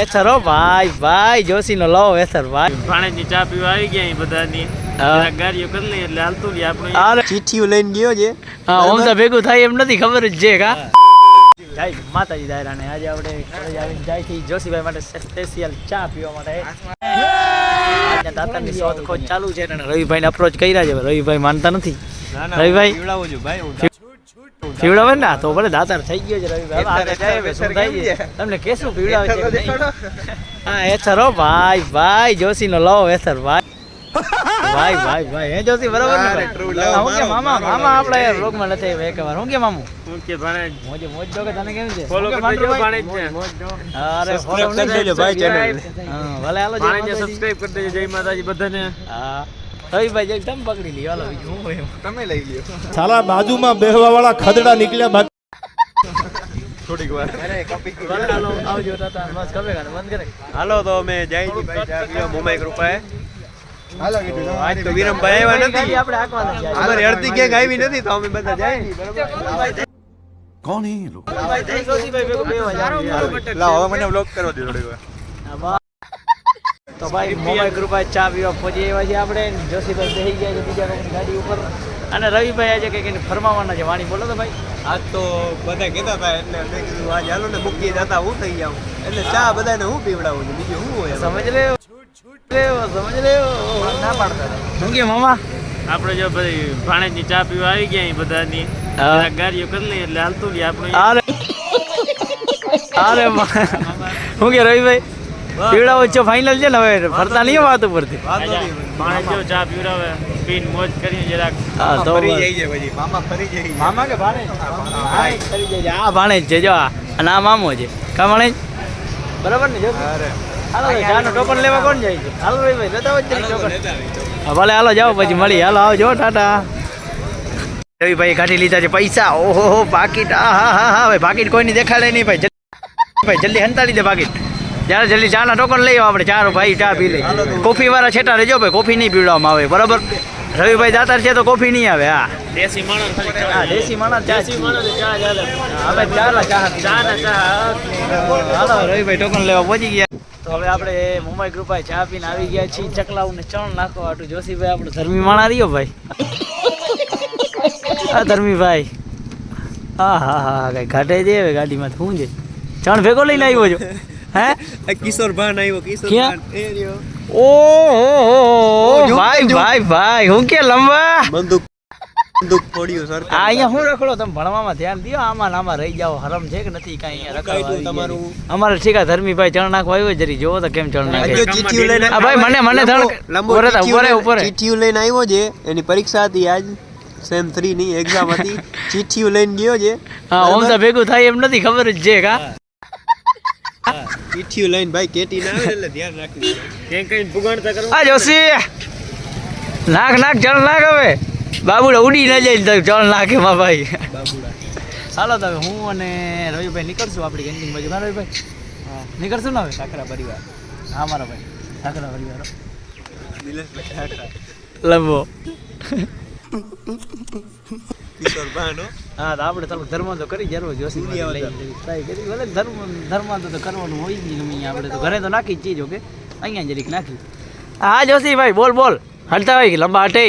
Acer હો ભાઈ ભાઈ જોશીનો લો એસર ભાઈ. પાણીની ચા પીવા આવી ગયા અહીં બધાની. ગાડીઓ કરી લઈએ એટલે હાલતું રહી આપણે અરે ચીઠીઓ લઈને ગયો છે. હા ઓમ તો ભેગું થાય એમ નથી ખબર જ છે કા. જય માતાજી દાયરાને આજે આપણે કોલેજ આવીને જાય છે જોશીભાઈ માટે સ્પેશિયલ ચા પીવા માટે. આજના દાતારની શોધ ખોજ ચાલુ છે અને રવિભાઈને અપ્રોચ કર્યા છે. રવિભાઈ માનતા નથી. રવિભાઈ? ભાઈ પીવડાવે ને તો ભલે દાતાર થઈ ગયો છે રવિભાઈ. તમને કેશું પીવડાવે છે હા એથર હો ભાઈ ભાઈ જોશીનો લો એથર ભાઈ. ભાઈ ભાઈ ભાઈ. હે જોશી બરાબર ને? હા, કે મામા મામા આપણે યાર રોગમાં નથી આવ્યા એક વાર હું કે મામું? હું કે ભાણે મોજે મોજ દો કે તને કેમ છે? ફોલો કરી દેજો ભાઈ? ભાણે છે. અરે Subscribe કરી દેજો ભાઈ channel. હા ભલે હાલો જય માતાજી. સબસ્ક્રાઇબ કરી દેજો જય માતાજી બધાને. હા. જગ તમ પકડી લી હાલો બીજું હું એમ. તમે લઈ લ્યો. સાલા બાજુમાં બેહવા વાળા ખદડા નીકળ્યા બાકી થોડીક વાર. અરે કપી હાલો આવજો તાતા બસ કમે કાઢ બંધ કરે. હાલો તો અમે જાય ભાઈ ચા મુંબઈ કૃપાએ. હાલો આજ તો વિરમભાઈ આવ્યા નથી. આપણે હાંકવાના છે અમારી અડધી ક્યાંક આવી નથી તો અમે બધા જાય. બરાબર કોણ હે લોકો? ભાઈ. લાવો મને બ્લોક દે થોડીક વાર. તો ભાઈ મોબાઈલ ગ્રુપે ચા પીવા પહોંચી એવા છીએ આપણે. જોશીભાઈ બેસી ગયા છે બીજા ગાડી ઉપર. અને રવિભાઈ આજે કંઈક કઈ ફરમાવાના છે. વાણી બોલો તો ભાઈ. આજ તો બધા કહેતા હતા એટલે મેં કીધું આજે હાલો ને મૂકીએ જતા હું થઈ જાઉં. એટલે ચા બધાને હું પીવડાવું છું. બીજું શું હોય? સમજ રહ્યો? સમજ રહ્યો? ના પાડતા શું કે મામા? આપણે જો ભાઈ ભાણેજની ચા પીવા આવી ગયા અહીં બધાની. ગાડીઓ કરી લઈએ એટલે હાલતું ગયા આપણે અરે શું કે રવિભાઈ? પીવડાવો છો ફાઇનલ છે ને હવે? ફરતા નહીં વાત ઉપરથી નથી. જો ચા પીવડાવે પીન મોજ કરી જરાક. હા તો ફરી જઈએ છે પછી. મામા ફરી જઈએ. મામા કે ભાણે? આ ભાણે છે જો અને આ મામો છે. કા ભાણે બરાબર ને જો? અરે. હાલો ચાનો ટોકન લેવા કોણ જાય છે? હાલો ભાઈ લેતા આવજો ટોપન. હા, ભલે હાલો જાઓ પછી મળી. હાલો આવજો ટાટા. રવિભાઈ કાઢી લીધા છે પૈસા. ઓહો હો પાકીટ. આ હા હા હા ભાઈ પાકીટ કોઈની દેખાડે નહીં ભાઈ. જલ્દી ભાઈ જલ્દી હંતાડી દે પાકીટ. જ્યારે જલ્દી ચાના ટોકન લઈ આવો આપણે ચાર ભાઈ ચા પી લઈ કોફી વાળા છેટા રહેજો ભાઈ કોફી નહીં પીવડાવવામાં આવે બરાબર? રવિભાઈ દાતાર છે તો કોફી નહીં આવે હા. દેશી માણસ હા દેશી માણસ દેશી માણસ ચા જ હાલે. હવે ચાર ચા ચા ને ચા હાલો રવિભાઈ ટોકન લેવા પહોંચી ગયા. તો હવે આપણે મુંબઈ ગ્રુપાઈ ચા પીને આવી ગયા છીએ. ચકલાઉ ને ચણ નાખવા આટલું જોશીભાઈ આપણો ધર્મી માણા રહ્યો ભાઈ. હા ધર્મીભાઈ. હા હા હા કઈ ઘાટે છે હવે ગાડીમાં શું છે? ચણ ભેગો લઈને આવ્યો છો? હે? કિશોર ભાન આવ્યો કિશોર ભાન. એ રહ્યો. ઓહો ભાઈ ભાઈ ભાઈ હું કે લંબા? બંદૂક બંદૂક ફોડ્યું સરકાર. આ અહીંયા શું રખડો? તમે ભણવામાં ધ્યાન દો આમાં આમાં રહી જાવ હરમ છે કે નથી કાઈ અહીંયા તમારું-. અમારે ઠીક ધર્મીભાઈ ચણ નાખવા આવ્યો જરી જોવો તો કેમ ચણ નાખે. જો લઈને આ ભાઈ મને- મને ઊભો રહે, લઈને- આવ્યો છે. એની પરીક્ષા હતી આજ સેમ થ્રી ની એક્ઝામ હતી. ચીઠીઓ લઈને ગયો છે. હા ઓમ તો ભેગું થાય એમ નથી ખબર જ છે કા? ચીઠીઓ લઈને ભાઈ કેટી ના આવે એટલે ધ્યાન રાખજો. ક્યાંક કઈ પુગાડતા કરો? આ જોશી નાખ નાખ ચણ નાખ હવે. બાબુડા ઉડી ના જાય ને ચણ નાખે માં ભાઈ. બાબુડા. હાલો તો હવે હું અને રવિભાઈ નીકળશું આપણી કેન્ટીન બાજુ. હા રવિભાઈ? નીકળશું ને હવે? સાકરા પરિવાર. હા મારા ભાઈ. સાકરા પરિવાર. લંબો. કિશોર ભાન હો. તો આપણે થોડુંક ધર્મ તો કરી જરૂર જોશી. ટ્રાય કરી. ભલે ધર્મ ધર્મ તો કરવાનું હોય જ નહીં આપણે તો ઘરે તો નાખી ચીજ ઓકે અહીંયા જરીક નાખી. હા જોશી ભાઈ બોલ બોલ. હલતા ભાઈ કે લંબા હટે.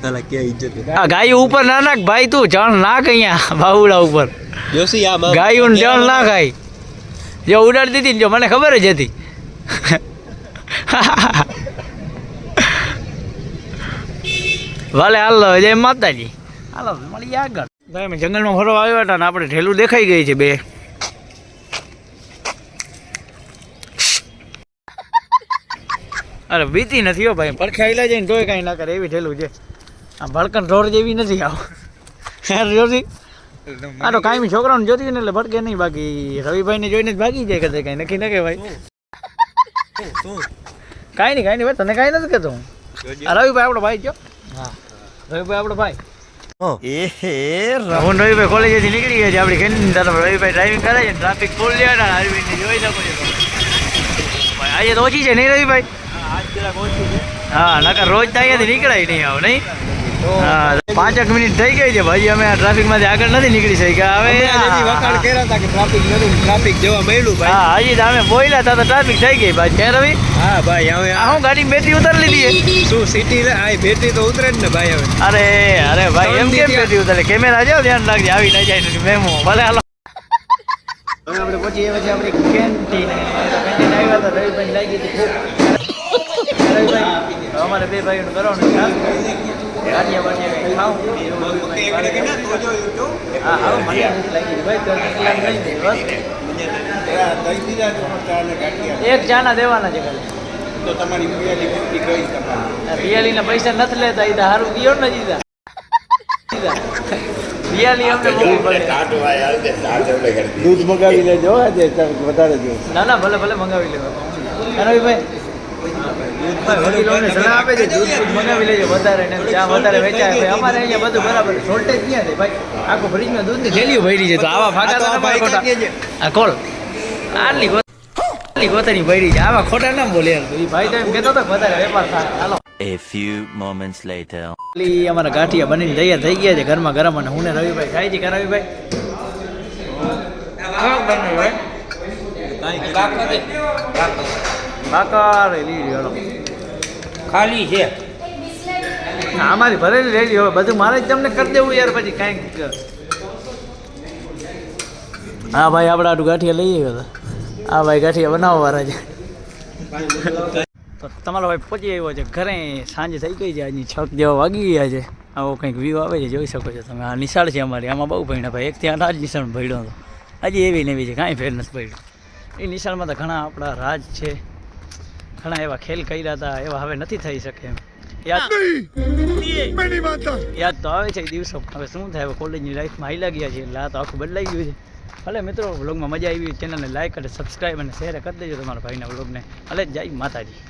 સાલા ક્યાં ઇજ્જત આ ગાયું ઉપર ના નાખ ભાઈ તું જણ નાખ અહીંયા બાવડા ઉપર. જોશી આ ગાયું જણ ના ખાય. જો ઉડાડી દીધી ને જો મને ખબર જ હતી. ભલે હાલો જય માતાજી. હાલો મળી આગળ. ભાઈ અમે જંગલમાં ફરવા આવ્યા હતા ને આપણે ઠેલું દેખાઈ ગઈ છે બે. અરે બીતી નથી હો ભાઈ પડખે આવેલા જઈને તોય કાંઈ ના કરે એવી ઠેલું છે. આ ભડકન ઢોર જેવી નથી આવ. જોતી આ તો કાંઈ છોકરાઓને જોતી ને એટલે ભડકે નહીં બાકી રવિભાઈને જોઈને જ ભાગી જાય કદાચ કાંઈ નક્કી ન કહેવાય. કાંઈ નહીં કાંઈ નહીં ભાઈ તને કાંઈ નથી કહેતો. હું રવિભાઈ આપણો ભાઈ જો હા. રવિભાઈ આપણો ભાઈ. હું. રવિભાઈ કોલેજેથી નીકળી ગયા છે. આપણી તરફ રવિભાઈ ડ્રાઇવિંગ કરે છે ટ્રાફિક ફૂલ છે ને અરવિંદને જોઈ શકો છો ભાઈ આજે તો ઓછી છે નહીં રવિભાઈ? આજ જરાક ઓછું છે. હા નકર રોજ તો અહીંયાથી નીકળાય નહીં આવ નહીં? પાંચેક મિનિટ થઈ ગઈ છે ભાઈ. અમે ટ્રાફિકમાંથી આગળ નથી નીકળી શક્યા. હવે વખાણ હા. કર્યા હતા કે ટ્રાફિક નથી ટ્રાફિક જોવા મળ્યું ભાઈ. હા, હજી તો અમે બોલ્યા હતા તો ટ્રાફિક થઈ ગઈ ભાઈ. કે રવિ? હા ભાઈ હવે હું ગાડી બેટરી ઉતારી લીધી શું સિટી આ બેટરી તો ઉતરે જ ને ભાઈ હવે. અરે અરે ભાઈ એમ કેમ બેટરી ઉતારે? કેમેરા જાવ ધ્યાન રાખજે. આવી ના જાય મેમો. ભલે હાલો. હવે આપણે પછી એ પછી આપણે કેન્ટીન કેન્ટીન આવ્યા હતા રવિભાઈ લાગી હતી. રવિભાઈ અમારે બે ભાઈઓનું કરવાનું છે ગાંઠિયા બાઠિયા કંઈ ખાવું? હા હા. મને લાગી ભાઈ તો કેટલા લઈ દે બસ. એક ચાના દેવાના છે ખાલી. બિયાલીના પૈસા નથી લેતા એ તો સારું ગયો ને દીધા. દૂધ મંગાવી લેજો આજે વધારે જો ના ના ભલે ભલે મંગાવી લેવા. રવિભાઈ ભાઈ વડીલોને સલાહ આપે છે દૂધ દૂધ મંગાવી લેજો વધારે ને ચા વધારે વેચાય અમારે અહીંયા બધું બરાબર. શોર્ટેજ ક્યાં છે ભાઈ? આખું ફ્રીજમાં દૂધની થેલીઓ ભરી છે તો આવા કાઢીએ છે. આ કોલ આટલી આટલી ગોતની ભરી છે આવા ખોટા ના બોલે યાર ભાઈ તો એમ કહેતો હતો વધારે વેપાર થાય. હાલો. A few moments later. અમારા ગાંઠિયા બનીને તૈયાર થઈ ગયા છે ઘરમાં ગરમ અને હું ને રવિભાઈ ખાઈ છે. રવિભાઈ. ભાકર લીધી. ખાલી છે. અમારી ભરેલી રેડી હવે બધું મારે જ તમને કરી દેવું યાર પછી કાંઈક. હા, ભાઈ, આપણે આટલું ગાંઠિયા લઈ આવ્યો હતા. હા, ભાઈ, ગાંઠિયા બનાવવા વાળા છે તો તમારો ભાઈ પહોંચી આવ્યો છે. ઘરે સાંજ થઈ ગઈ છે. આજની છક જેવા વાગી ગયા છે. આવો કંઈક વ્યૂ આવે છે. જોઈ શકો છો તમે. આ નિશાળ છે અમારી. આમાં બહુ ભણ્યા ભાઈ. એક ત્યાં આઠ જ નિશાળ ભણ્યો હતો. હજી એવી ને છે. કાંઈ ફેર નથી પડ્યું. એ નિશાળમાં તો ઘણા આપણા રાજ છે. ઘણા એવા ખેલ કર્યા હતા એવા હવે નથી થઈ શકે એમ. યાદ યાદ તો આવે છે એ દિવસો. હવે શું થાય હવે કોલેજની લાઈફમાં હાઈલા ગયા છે એટલે આ તો આખું બદલાઈ ગયું છે. ભલે મિત્રો વ્લોગમાં મજા આવી ચેનલને લાઈક અને સબસ્ક્રાઈબ અને શેર કરી દેજો તમારા ભાઈના વ્લોગને ભલે જય માતાજી.